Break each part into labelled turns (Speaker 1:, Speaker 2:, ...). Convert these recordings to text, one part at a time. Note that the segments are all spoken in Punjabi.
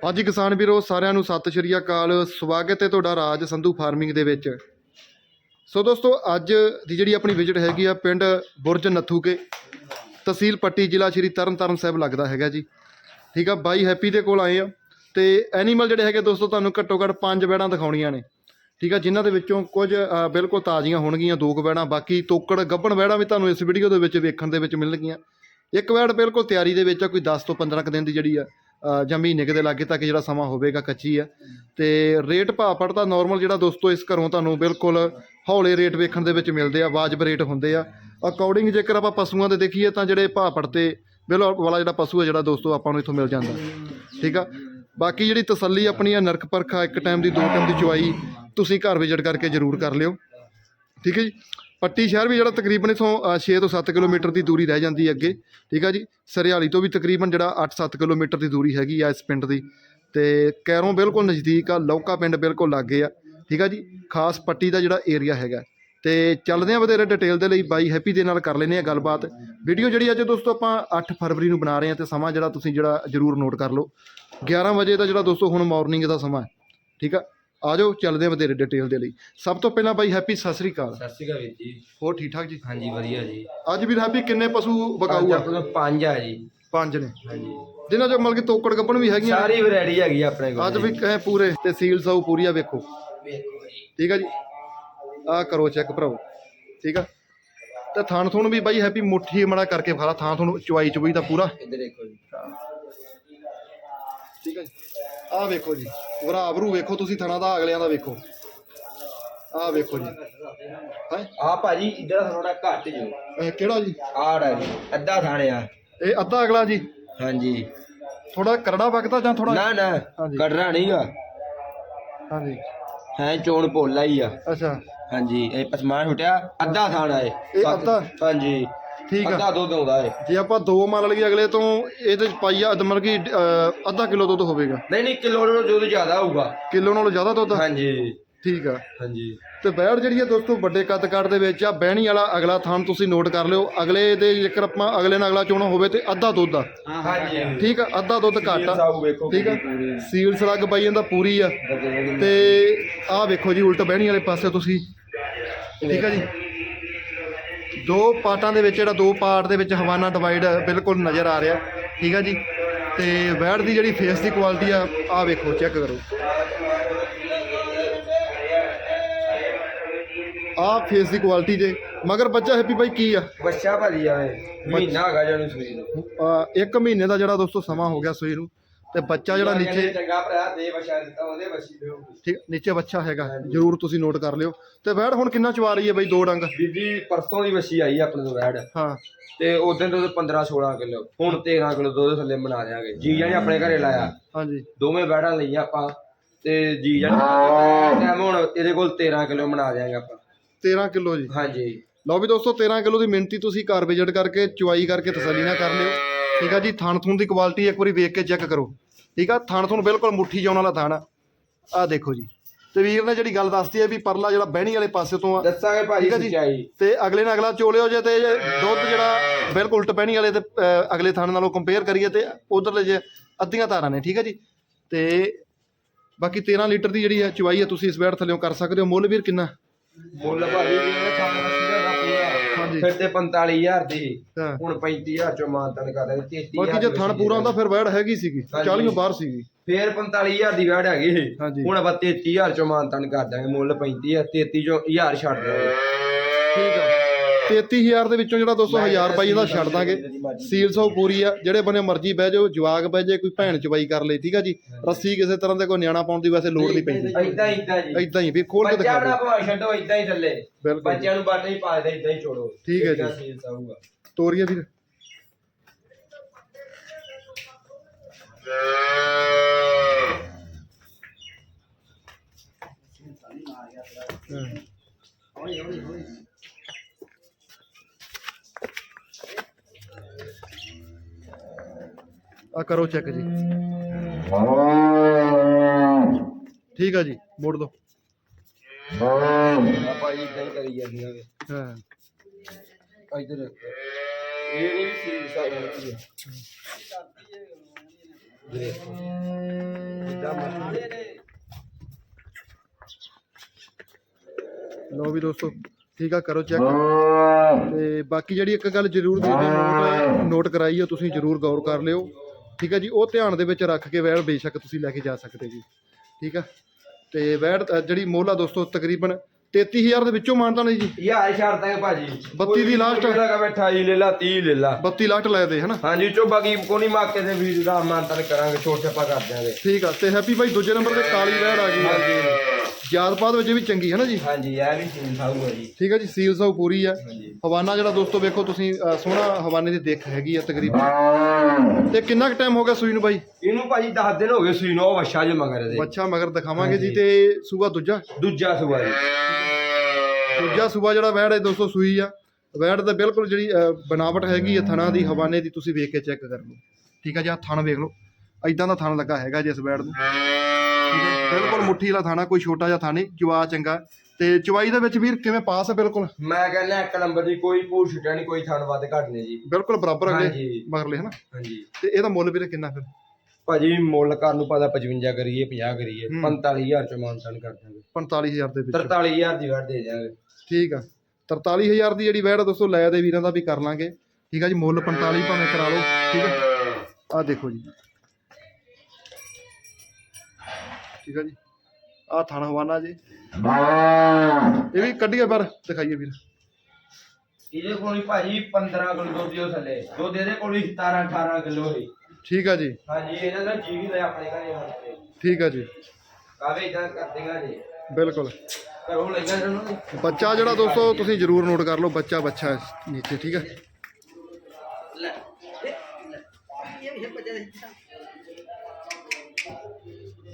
Speaker 1: ਹਾਂਜੀ ਕਿਸਾਨ ਵੀਰੋ, ਸਾਰਿਆਂ ਨੂੰ ਸਤਿ ਸ਼੍ਰੀ ਅਕਾਲ। ਸਵਾਗਤ ਹੈ ਤੁਹਾਡਾ ਰਾਜ ਸੰਧੂ ਫਾਰਮਿੰਗ ਦੇ ਵਿੱਚ। ਸੋ ਦੋਸਤੋ, ਅੱਜ ਦੀ ਜਿਹੜੀ ਆਪਣੀ ਵਿਜ਼ਿਟ ਹੈਗੀ ਆ ਪਿੰਡ ਬੁਰਜ ਨੱਥੂਕੇ, ਤਹਿਸੀਲ ਪੱਟੀ ਜ਼ਿਲ੍ਹਾ ਸ਼੍ਰੀ ਤਰਨਤਾਰਨ ਸਾਹਿਬ ਲੱਗਦਾ ਹੈਗਾ ਜੀ। ਠੀਕ ਆ, ਬਾਈ ਹੈਪੀ ਦੇ ਕੋਲ ਆਏ ਆ। ਤੇ ਐਨੀਮਲ ਜਿਹੜੇ ਹੈਗੇ ਦੋਸਤੋ, ਤੁਹਾਨੂੰ ਘੱਟੋ ਘੱਟ ਪੰਜ ਬੈੜਾਂ ਦਿਖਾਉਣੀਆਂ ਨੇ। ਠੀਕ ਆ, ਜਿਨ੍ਹਾਂ ਦੇ ਵਿੱਚੋਂ ਕੁਝ ਬਿਲਕੁਲ ਤਾਜ਼ੀਆਂ ਹੋਣਗੀਆਂ ਦੋ ਕੁ ਬੈੜਾਂ। ਬਾਕੀ ਤੋਕੜ ਗੱਭਣ ਬੈੜਾਂ ਵੀ ਤੁਹਾਨੂੰ ਇਸ ਵੀਡੀਓ ਦੇ ਵਿੱਚ ਵੇਖਣ ਦੇ ਵਿੱਚ ਮਿਲਣਗੀਆਂ। ਇੱਕ ਬੈੜ ਬਿਲਕੁਲ ਤਿਆਰੀ ਦੇ ਵਿੱਚ ਆ, ਕੋਈ 10 ਤੋਂ 15 ਕੁ ਦਿਨ ਦੀ ਜਿਹੜੀ ਆ। ਜਾਂ ਮਹੀਨੇ ਕੁ ਦੇ ਲਾਗੇ ਤੱਕ ਜਿਹੜਾ ਸਮਾਂ ਹੋਵੇਗਾ ਕੱਚੀ ਹੈ ਤੇ ਰੇਟ ਭਾਅ ਪੜਦਾ ਨਾਰਮਲ ਜਿਹੜਾ ਦੋਸਤੋ ਇਸ ਘਰੋਂ ਤੁਹਾਨੂੰ ਬਿਲਕੁਲ ਹੌਲੇ ਰੇਟ ਵੇਖਣ ਦੇ ਵਿੱਚ ਮਿਲਦੇ ਆ, ਵਾਜਬ ਰੇਟ ਹੁੰਦੇ ਆ। ਅਕੋਰਡਿੰਗ ਜੇਕਰ ਆਪਾਂ ਪਸ਼ੂਆਂ ਦੇ ਦੇਖੀਏ ਤਾਂ ਜਿਹੜੇ ਭਾਅ ਪੜਤੇ ਬਿਲ ਵਾਲਾ ਜਿਹੜਾ ਪਸ਼ੂ ਹੈ ਜਿਹੜਾ ਦੋਸਤੋ ਆਪਾਂ ਨੂੰ ਇੱਥੋਂ ਮਿਲ ਜਾਂਦਾ। ਠੀਕ ਆ? ਬਾਕੀ ਜਿਹੜੀ ਤਸੱਲੀ ਆਪਣੀ ਆ, ਨਰਕ ਪਰਖਾ ਇੱਕ ਟਾਈਮ ਦੀ, ਦੋ ਟਾਈਮ ਦੀ ਚੁਆਈ ਤੁਸੀਂ ਘਰ ਵਿਜ਼ਿਟ ਕਰਕੇ ਜ਼ਰੂਰ ਕਰ ਲਿਓ। ਠੀਕ ਹੈ ਜੀ? ਪੱਟੀ ਸ਼ਹਿਰ ਵੀ ਜਿਹੜਾ ਤਕਰੀਬਨ ਇਥੋਂ 6 ਤੋਂ 7 ਕਿਲੋਮੀਟਰ ਦੀ ਦੂਰੀ ਰਹਿ ਜਾਂਦੀ ਹੈ ਅੱਗੇ। ਠੀਕ ਆ ਜੀ? ਸਰਿਆਲੀ ਤੋਂ ਵੀ ਤਕਰੀਬਨ ਜਿਹੜਾ 8-7 ਕਿਲੋਮੀਟਰ ਦੀ ਦੂਰੀ ਹੈਗੀ ਆ ਇਸ ਪਿੰਡ ਦੀ। ਤੇ ਕੈਰੋਂ ਬਿਲਕੁਲ ਨਜ਼ਦੀਕ ਆ, ਲੌਕਾ ਪਿੰਡ ਬਿਲਕੁਲ ਲਾਗੇ ਆ। ਠੀਕ ਆ ਜੀ? ਖਾਸ ਪੱਟੀ ਦਾ ਜਿਹੜਾ ਏਰੀਆ ਹੈਗਾ। ਤੇ ਚੱਲਦੇ ਆ ਵਧੇਰੇ ਡਿਟੇਲ ਦੇ ਲਈ, ਬਾਈ ਹੈਪੀ ਦੇ ਨਾਲ ਕਰ ਲੈਨੇ ਆ ਗੱਲਬਾਤ। ਵੀਡੀਓ ਜਿਹੜੀ ਅੱਜ ਦੋਸਤੋ ਆਪਾਂ 8 ਫਰਵਰੀ ਨੂੰ ਬਣਾ ਰਹੇ ਆ ਤੇ ਸਮਾਂ ਜਿਹੜਾ ਤੁਸੀਂ ਜਿਹੜਾ ਜ਼ਰੂਰ ਨੋਟ ਕਰ ਲਓ। 11 ਵਜੇ ਦਾ ਜਿਹੜਾ ਦੋਸਤੋ ਹੁਣ ਮਾਰਨਿੰਗ ਦਾ ਸਮਾਂ ਹੈ। ਠੀਕ ਆ? ਆ ਜਾਓ ਚੱਲਦੇ ਆ ਵਧੇਰੇ ਡਿਟੇਲ ਦੇ ਲਈ। ਸਭ ਤੋਂ ਪਹਿਲਾਂ ਬਾਈ ਹੈਪੀ ਸਤਿ ਸ੍ਰੀ ਅਕਾਲ।
Speaker 2: ਸਤਿ ਸ਼੍ਰੀ ਅਕਾਲ ਵੀਰ ਜੀ।
Speaker 1: ਹੋਰ ਠੀਕ ਠਾਕ ਜੀ?
Speaker 2: ਹਾਂਜੀ ਵਧੀਆ ਜੀ।
Speaker 1: ਅੱਜ ਵੀ ਹੈਪੀ ਕਿੰਨੇ ਪਸ਼ੂ
Speaker 2: ਅੱਜ
Speaker 1: ਆ
Speaker 2: ਆਪਣੇ ਕੋਲ ਪੰਜ ਆ ਜੀ।
Speaker 1: ਪੰਜ ਨੇ।
Speaker 2: ਹਾਂਜੀ।
Speaker 1: ਜਿਨ੍ਹਾਂ ਚੋਂ ਮਤਲਬ ਕਿ ਤੋਕੜ ਗੱਬਣ ਵੀ ਹੈਗੀਆਂ
Speaker 2: ਸਾਰੀ ਵੈਰਾਈਟੀ ਹੈਗੀ ਆ ਆਪਣੇ ਕੋਲ
Speaker 1: ਅੱਜ ਵੀ ਕਹੇ ਪੂਰੇ ਤੇ ਸੀਲ ਸਾਊ ਪੂਰੀ ਆ ਵੇਖੋ। ਠੀਕ ਆ ਜੀ? ਆ ਕਰੋ ਚੈੱਕ ਭਰਾਓ ਠੀਕ ਆ? ਤੇ ਥਾਣ ਥੁਣ ਵੀ ਬਾਈ ਹੈਪੀ ਮੁੱਠੀ ਮੜਾ ਕਰਕੇ ਖਾ ਲਾ। ਥਾਂ ਥੁਣ ਚੁਆਈ ਚੁਬਈ ਦਾ ਪੂਰਾ।
Speaker 2: ਇੱਧਰ ਦੇਖੋ ਜੀ।
Speaker 1: ਠੀਕ ਆ ਜੀ? ਆ ਵੇਖੋ ਜੀ ਪੂਰਾ ਆਬਰੂ ਵੇਖੋ ਤੁਸੀਂ ਥਣਾ ਦਾ ਅਗਲਿਆਂ ਦਾ ਵੇਖੋ। ਆ ਵੇਖੋ ਜੀ। ਹੈ?
Speaker 2: ਆ ਭਾਜੀ ਇੱਧਰ ਥੋੜਾ ਘੱਟ ਜੋ।
Speaker 1: ਇਹ ਕਿਹੜਾ ਜੀ?
Speaker 2: ਆੜ ਜੀ ਅੱਧਾ ਥਾਣਿਆ
Speaker 1: ਇਹ ਅੱਧਾ ਅਗਲਾ ਜੀ?
Speaker 2: ਹਾਂਜੀ।
Speaker 1: ਥੋੜਾ ਕਰੜਾ ਵਗਦਾ ਜਾਂ ਥੋੜਾ
Speaker 2: ਨਾ ਨਾ
Speaker 1: ਹਾਂਜੀ।
Speaker 2: ਕੱਢਣਾ ਨਹੀਂਗਾ।
Speaker 1: ਹਾਂਜੀ।
Speaker 2: ਹੈ ਚੋਣ ਭੋਲਾ ਹੀ ਆ।
Speaker 1: ਅੱਛਾ।
Speaker 2: ਹਾਂਜੀ ਇਹ ਪਸਮਾਨ ਛੁੱਟਿਆ ਅੱਧਾ ਥਾਣਾ ਏ
Speaker 1: ਇਹ ਅੱਧਾ?
Speaker 2: ਹਾਂਜੀ।
Speaker 1: ਠੀਕ ਆ।
Speaker 2: ਅੱਧਾ ਦੁੱਧ ਆਉਂਦਾ ਏ।
Speaker 1: ਜੇ ਆਪਾਂ ਦੋ ਮੰਨ ਲਈਏ ਅਗਲੇ ਤੋਂ ਇਹਦੇ ਚ ਪਾਈਆ ਮਤਲਬ ਕਿ ਅੱਧਾ ਕਿਲੋ ਦੁੱਧ ਹੋਵੇਗਾ।
Speaker 2: ਨਹੀਂ ਨਹੀਂ ਕਿਲੋ ਨਾਲੋਂ ਦੁੱਧ ਜ਼ਿਆਦਾ ਹੋਊਗਾ।
Speaker 1: ਕਿਲੋ ਨਾਲੋਂ ਜ਼ਿਆਦਾ ਦੁੱਧ?
Speaker 2: ਹਾਂਜੀ।
Speaker 1: ਠੀਕ ਆ।
Speaker 2: ਹਾਂਜੀ।
Speaker 1: ਤੇ ਬੈੜ ਜਿਹੜੀ ਹੈ ਦੋਸਤੋ ਵੱਡੇ ਕੱਦ ਕਾਠ ਦੇ ਵਿੱਚ ਆ ਬਹਿਣੀ ਵਾਲਾ ਅਗਲਾ ਥਾਨ ਤੁਸੀਂ ਨੋਟ ਕਰ ਲਿਓ। ਅਗਲੇ ਦੇ ਜੇਕਰ ਆਪਾਂ ਅਗਲੇ ਨਾਲ ਅਗਲਾ ਚੋਣਾ ਹੋਵੇ ਤੇ ਅੱਧਾ ਦੁੱਧ ਆ।
Speaker 2: ਹਾਂਜੀ।
Speaker 1: ਠੀਕ ਆ ਅੱਧਾ ਦੁੱਧ ਘੱਟ ਆ।
Speaker 2: ਸਾਊ ਵੇਖੋ
Speaker 1: ਠੀਕ ਆ। ਸੀਲ ਸਲੱਗ ਬਾਈ ਜਾਂਦਾ ਪੂਰੀ ਆ। ਤੇ ਆਹ ਵੇਖੋ ਜੀ ਉਲਟ ਬਹਿਣੀ ਵਾਲੇ ਪਾਸੇ ਤੁਸੀਂ। ਠੀਕ ਆ ਜੀ। ਦੋ ਪਾਰਟਾਂ ਦੇ ਵਿੱਚ ਜਿਹੜਾ ਦੋ ਪਾਰਟ ਦੇ ਵਿੱਚ ਹਵਾਨਾ ਡਿਵਾਈਡ ਬਿਲਕੁਲ ਨਜ਼ਰ ਆ ਰਿਹਾ। ਠੀਕ ਆ ਜੀ? ਤੇ ਬੈੜ ਦੀ ਜਿਹੜੀ ਫੇਸ ਦੀ ਕੁਆਲਿਟੀ ਆ ਆਹ ਵੇਖੋ ਚੈੱਕ ਕਰੋ। ਆਹ ਫੇਸ ਦੀ ਕੁਆਲਿਟੀ ਜੇ। ਮਗਰ ਬੱਚਾ ਹੈਪੀ ਬਾਈ ਕੀ ਆ?
Speaker 2: ਬੱਚਾ ਭਾਜੀ ਆਵੇ ਮਹੀਨਾ ਹੈਗਾ ਜਾਨੂੰ ਸੂਈ ਨੂੰ।
Speaker 1: ਇੱਕ ਮਹੀਨੇ ਦਾ ਜਿਹੜਾ ਦੋਸਤੋ ਸਮਾਂ ਹੋ ਗਿਆ ਸੂਈ ਨੂੰ। ਤੇ ਬੱਚਾ ਜਿਹੜਾ ਨੀਚੇ
Speaker 2: ਚੰਗਾ ਭਰਾ ਦੇ ਬੱਚਾ ਦਿੱਤਾ ਉਹਦੇ ਬੱਚੀ ਦਿਓ
Speaker 1: ਠੀਕ ਨੀਚੇ ਬੱਚਾ ਹੈਗਾ ਜਰੂਰ ਤੁਸੀਂ ਨੋਟ ਕਰ ਲਿਓ। ਤੇ ਵੈੜ ਹੁਣ ਕਿੰਨਾ ਚਵਾ ਰਹੀ ਹੈ ਬਾਈ ਦੋ ਡੰਗ?
Speaker 2: ਬੀਬੀ ਪਰਸੋਂ ਦੀ ਬੱਚੀ ਆਈ ਆਪਣੇ ਤੋਂ ਵੈੜ।
Speaker 1: ਹਾਂ।
Speaker 2: ਤੇ ਉਦੋਂ ਤੋਂ 15 16 ਕਿਲੋ ਹੁਣ 13 ਕਿਲੋ ਦੁੱਧ ਥੱਲੇ ਬਣਾ ਦਿਆਂਗੇ। ਜੀ ਜਾਨੇ ਆਪਣੇ ਘਰੇ ਲਾਇਆ।
Speaker 1: ਹਾਂਜੀ।
Speaker 2: ਦੋਵੇਂ ਵੈੜਾਂ ਲਈਆਂ ਆਪਾਂ ਤੇ ਜੀ ਜਾਨੇ ਟਾਈਮ ਹੁਣ ਇਹਦੇ ਕੋਲ 13 ਕਿਲੋ ਬਣਾ ਦਿਆਂਗੇ ਆਪਾਂ।
Speaker 1: 13 ਕਿਲੋ ਜੀ।
Speaker 2: ਹਾਂਜੀ।
Speaker 1: ਲਓ ਵੀ ਦੋਸਤੋ 13 ਕਿਲੋ ਦੀ ਮਿਹਨਤੀ ਤੁਸੀਂ ਘਰ ਵਿਜ਼ਿਟ ਕਰਕੇ ਚੁਆਈ ਕਰਕੇ ਤਸੱਲੀ ਨਾਲ ਕਰ ਲਿਓ। ਠੀਕ ਆ ਜੀ ਥਣ ਥੁਣ ਦੀ ਕੁਆਲਿਟੀ ਇੱਕ ਵਾਰੀ ਵੇਖ ਕੇ ਚੈੱਕ ਕਰੋ। ਠੀਕ ਆ ਥਣ ਥੁਣ ਬਿਲਕੁਲ ਮੁੱਠੀ ਜਾਉਣ ਵਾਲਾ ਥਣ ਆ। ਦੇਖੋ ਜੀ। ਤੇ ਵੀਰ ਨੇ ਜਿਹੜੀ ਗੱਲ ਦੱਸਦੀ ਹੈ ਵੀ ਪਰਲਾ ਜਿਹੜਾ ਬਹਿਣੀ ਵਾਲੇ ਪਾਸੇ ਤੋਂ ਆ।
Speaker 2: ਦੱਸਾਂਗੇ ਭਾਜੀ। ਸੱਚਾਈ।
Speaker 1: ਤੇ ਅਗਲੇ ਨਾਲ ਅਗਲਾ ਚੋਲਿਓ ਜੇ ਤੇ ਦੁੱਧ ਜਿਹੜਾ ਬਿਲਕੁਲ ਉਲਟ ਪਹਿਣੀ ਵਾਲੇ ਤੇ ਅਗਲੇ ਥਾਣੇ ਨਾਲੋਂ ਕੰਪੇਅਰ ਕਰੀਏ ਤੇ ਉਧਰਲੇ ਜੇ ਅੱਧੀਆਂ ਤਾਰਾਂ ਨੇ ਠੀਕ ਹੈ ਜੀ। ਤੇ ਬਾਕੀ 13 ਲੀਟਰ ਦੀ ਜਿਹੜੀ ਹੈ ਚੁਆਈ ਹੈ ਤੁਸੀਂ ਇਸ ਬੈੜ ਥੱਲੇੋਂ ਕਰ ਸਕਦੇ ਹੋ। ਮੁੱਲ ਵੀਰ ਕਿੰਨਾ?
Speaker 2: ਮੁੱਲ ਭਾਜੀ ਦਾ
Speaker 1: ਹਾਂਜੀ।
Speaker 2: ਫਿਰ ਤੇ 45000 ਦੀ।
Speaker 1: ਹਾਂ।
Speaker 2: ਹੁਣ 35000 ਚੋਂ ਮਾਨਤਨ ਕਰ ਰਹੇ 33000
Speaker 1: ਬਾਕੀ ਜੇ ਥਣ ਪੂਰਾ ਹੁੰਦਾ ਫਿਰ ਬੈੜ ਹੈਗੀ ਸੀਗੀ।
Speaker 2: ਹਾਂਜੀ।
Speaker 1: 40 ਬਾਹਰ ਸੀਗੀ।
Speaker 2: ਫੇਰ 45000 ਦੀ ਵੈੜ ਹੈਗੀ ਸੀ।
Speaker 1: ਹਾਂਜੀ।
Speaker 2: ਹੁਣ ਆਪਾਂ 33000 ਚੋਂ ਮਾਨਤਨ ਕਰ ਦਾਂਗੇ ਮੁੱਲ 35000 33 ਚੋਂ 1000 ਛੱਡ ਦਾਂਗੇ
Speaker 1: ਠੀਕ ਆ। 33000 ਦੇ ਵਿੱਚੋਂ ਜਿਹੜਾ 200 1000 ਰੁਪਏ ਦਾ ਛੱਡ ਦਾਂਗੇ। ਸੀਲ ਸੌ ਪੂਰੀ ਆ ਜਿਹੜੇ ਬਨੇ ਮਰਜ਼ੀ ਬਹਿ ਜਾਓ ਜਵਾਗ ਬਹਿ ਜਾਏ ਕੋਈ ਭੈਣ ਚਵਾਈ ਕਰ ਲਈ ਠੀਕ ਆ ਜੀ? ਰੱਸੀ ਕਿਸੇ ਤਰ੍ਹਾਂ ਦੇ ਕੋਈ ਨਿਆਣਾ ਪਾਉਣ ਦੀ ਵੈਸੇ ਲੋੜ ਨਹੀਂ ਪੈਂਦੀ।
Speaker 2: ਇਦਾਂ ਇਦਾਂ ਜੀ
Speaker 1: ਇਦਾਂ ਹੀ ਵੀ ਖੋਲ ਕੇ
Speaker 2: ਬੱਚਾ
Speaker 1: ਦਿਖਾ
Speaker 2: ਬਣਾ
Speaker 1: ਦਿਓ
Speaker 2: ਭਾਵੇਂ ਛੱਡੋ ਇਦਾਂ ਹੀ ਥੱਲੇ ਬੱਚਿਆਂ ਨੂੰ ਬਾਟੇ ਹੀ ਪਾ ਦੇ ਇਦਾਂ ਹੀ ਛੋੜੋ।
Speaker 1: ਠੀਕ ਹੈ ਜੀ।
Speaker 2: ਸੀਲ ਸਾਊਗਾ
Speaker 1: ਤੋਰੀਆ ਵੀਰ। ਆ ਕਰੋ ਚੈੱਕ ਜੀ। ਠੀਕ ਆ ਜੀ ਮੋੜ ਦੋ
Speaker 2: ਆਪਾਂ ਇਦਾਂ ਹੀ ਕਰੀ ਜਾਂਦੀਆਂ ਵੇ
Speaker 1: ਹਾਂ।
Speaker 2: ਇਧਰ। ਇਹ ਨਹੀਂ ਦੇਖੋ।
Speaker 1: ਦੋਸਤੋ ਠੀਕ ਆ ਕਰੋ ਚੈੱਕ ਤੇ ਬਾਕੀ ਜਿਹੜੀ ਇੱਕ ਗੱਲ ਜ਼ਰੂਰ ਦੇ ਨੋਟ ਨੋਟ ਕਰਾਈ ਆ ਤੁਸੀਂ ਜ਼ਰੂਰ ਗੌਰ ਕਰ ਲਿਓ। ਠੀਕ ਆ ਜੀ ਉਹ ਧਿਆਨ ਦੇ ਵਿੱਚ ਰੱਖ ਕੇ ਵੈੜ ਬੇਸ਼ੱਕ ਤੁਸੀਂ ਲੈ ਕੇ ਜਾ ਸਕਦੇ ਜੀ। ਠੀਕ ਆ ਤੇ ਵੈੜ ਅ, ਜਿਹੜੀ ਮੁੱਲ ਆ ਦੋਸਤੋ ਤਕਰੀਬਨ 33000 ਦੇ ਵਿੱਚੋਂ ਮਾਨਤਾ ਨਹੀਂ ਜੀ।
Speaker 2: ਯਾਰ ਸ਼ਰਤ ਹੈ ਭਾਜੀ।
Speaker 1: 32 ਦੀ last?
Speaker 2: ਲਗਾ ਬੈਠਾ 28 ਲੈ ਲਾ 30 ਲੈ ਲਾ।
Speaker 1: 32 ਲੱਖ ਲੈ ਦੇ ਹਨਾ?
Speaker 2: ਹਾਂਜੀ ਚੋ ਬਾਕੀ ਕੋਣੀ ਮਾਕੇ ਦੇ ਵੀਰ ਦਾ ਮਾਨਤਨ ਕਰਾਂਗੇ ਛੋਟ ਛੱਪਾ ਕਰ ਦਿਆਂਗੇ।
Speaker 1: ਠੀਕ ਆ ਤੇ ਹੈਪੀ ਭਾਈ ਦੂਜੇ ਨੰਬਰ ਤੇ ਕਾਲੀ ਵੈੜ ਆ ਗਈ ਆ ਯਾਦਪਾਦ ਵਿੱਚ ਵੀ ਚੰਗੀ ਹੈ ਨਾ ਜੀ?
Speaker 2: ਹਾਂਜੀ ਇਹ ਵੀ ਸੀਨ ਖਾਊਗਾ ਜੀ।
Speaker 1: ਠੀਕ ਹੈ ਜੀ ਸੀਲ ਸਾਊ ਪੂਰੀ ਆ
Speaker 2: ਹਾਂਜੀ।
Speaker 1: ਹਵਾਨਾ ਜਿਹੜਾ ਦੋਸਤੋ ਵੇਖੋ ਤੁਸੀਂ ਅ, ਸੋਹਣਾ ਹਵਾਨੇ ਦੀ ਦਿੱਖ ਹੈਗੀ ਆ ਤਕਰੀਬਨ। ਤੇ ਕਿੰਨਾ ਕੁ ਟਾਈਮ ਹੋ ਗਿਆ ਸੂਈ ਨੂੰ ਬਾਈ?
Speaker 2: ਇਹਨੂੰ ਭਾਜੀ 10 ਦਿਨ ਹੋ ਗਏ ਸੂਈ ਨੂੰ ਉਹ ਵਛਾ ਜੇ ਮਗਰ ਇਹਦੇ
Speaker 1: ਬੱਚਾ ਮਗਰ ਦਿਖਾਵਾਂਗੇ ਜੀ ਤੇ ਸੂਆ ਦੂਜਾ?
Speaker 2: ਦੂਜਾ ਸੂਆ ਜੀ।
Speaker 1: ਦੂਜਾ ਸੂਆ ਜਿਹੜਾ ਵੈੜ ਹੈ ਦੋਸਤੋ ਸੂਈ ਆ। ਵੈੜ ਤਾਂ ਬਿਲਕੁਲ ਜਿਹੜੀ ਅ, ਬਣਾਵਟ ਹੈਗੀ ਆ ਥਣਾ ਦੀ ਹਵਾਨੇ ਦੀ ਤੁਸੀਂ ਵੇਖ ਕੇ ਚੈੱਕ ਕਰ ਲਓ। ਠੀਕ ਆ ਜੀ ਆ ਥਣ ਵੇਖ ਲਓ। ਐਦਾਂ ਦਾ ਥਣ ਲੱਗਾ ਹੈਗਾ ਜੀ ਇਸ ਵੈੜ ਨੂੰ। ਠੀਕ ਹੈ ਬਿਲਕੁਲ ਮੁੱਠੀ ਵਾਲਾ ਥਾਣਾ ਕੋਈ ਛੋਟਾ ਜਿਹਾ ਥਾਂ ਨਹੀਂ ਜਵਾ ਚੰਗਾ। ਤੇ ਚਵਾਈ ਦੇ ਵਿੱਚ ਵੀਰ ਕਿਵੇਂ ਪਾਸ ਹੈ ਬਿਲਕੁਲ?
Speaker 2: ਮੈਂ ਕਹਿੰਦਾ ਇੱਕ ਨੰਬਰ ਦੀ ਕੋਈ ਭੂਰ ਛੁੱਟਿਆ ਨਹੀਂ ਕੋਈ ਥਣ ਵੱਧ ਘੱਟ ਨਹੀਂ ਜੀ।
Speaker 1: ਬਿਲਕੁਲ ਬਰਾਬਰ ਅਗਲੇ
Speaker 2: ਹਾਂਜੀ।
Speaker 1: ਮਗਰਲੇ ਹਨਾ?
Speaker 2: ਹਾਂਜੀ।
Speaker 1: ਤੇ ਇਹਦਾ ਮੁੱਲ ਵੀਰੇ ਕਿੰਨਾ ਫਿਰ?
Speaker 2: ਭਾਜੀ ਮੁੱਲ ਕਰਨ ਨੂੰ ਪਤਾ 55 ਕਰੀਏ 50 ਕਰੀਏ
Speaker 1: ਹੂੰ।
Speaker 2: 45000 ਚ ਮਾਨਤਨ ਕਰ ਦਾਂਗੇ
Speaker 1: 45000 ਦੇ ਵਿੱਚ।
Speaker 2: 43000 ਦੀ ਵੜ ਦੇ ਜਾਾਂਗੇ
Speaker 1: ਠੀਕ ਆ। 43000 ਦੀ ਜਿਹੜੀ ਵੈੜ ਆ ਦੋਸਤੋ ਲੈ ਦੇ ਵੀਰਾਂ ਦਾ ਵੀ ਕਰ ਲਾਂਗੇ। ਠੀਕ ਆ ਜੀ ਮੁੱਲ 45 ਭਾਵੇਂ ਕਰਾ ਲਓ। ਠੀਕ ਆ। ਆ ਦੇਖੋ ਜੀ। ਠੀਕ ਆ ਜੀ। ਆ ਥਾਣਾ ਹਵਾਨਾ ਜੀ। ਇਹ ਵੀ ਕੱਢੀਏ ਪਰ ਦਿਖਾਈਏ ਵੀਰ।
Speaker 2: ਇਹਦੇ ਕੋਲ ਹੀ ਭਾਜੀ 15 ਕਿਲੋ ਦੁੱਧ ਦਿਓ ਥੱਲੇ। ਦੁੱਧ ਇਹਦੇ ਕੋਲ ਹੀ 17 18 ਕਿਲੋ ਹੀ
Speaker 1: ਠੀਕ ਆ ਜੀ।
Speaker 2: ਹਾਂਜੀ ਇਹਨਾਂ ਦਾ ਜੀ ਵੀ ਲੈ ਆਪਣੇ ਘਰੇ ਹੁਣ।
Speaker 1: ਠੀਕ ਆ ਜੀ।
Speaker 2: ਕਾਵੇ ਇਦਾਂ ਕਰਦੇਗਾ ਜੀ?
Speaker 1: ਬਿਲਕੁਲ।
Speaker 2: ਘਰੋਂ ਨੂੰ
Speaker 1: ਬੱਚਾ ਜਿਹੜਾ ਦੋਸਤੋ ਤੁਸੀਂ ਜਰੂਰ ਨੋਟ ਕਰ ਲਓ ਬੱਚਾ ਬੱਚਾ ਹੈ ਨੀਚੇ ਠੀਕ ਆ?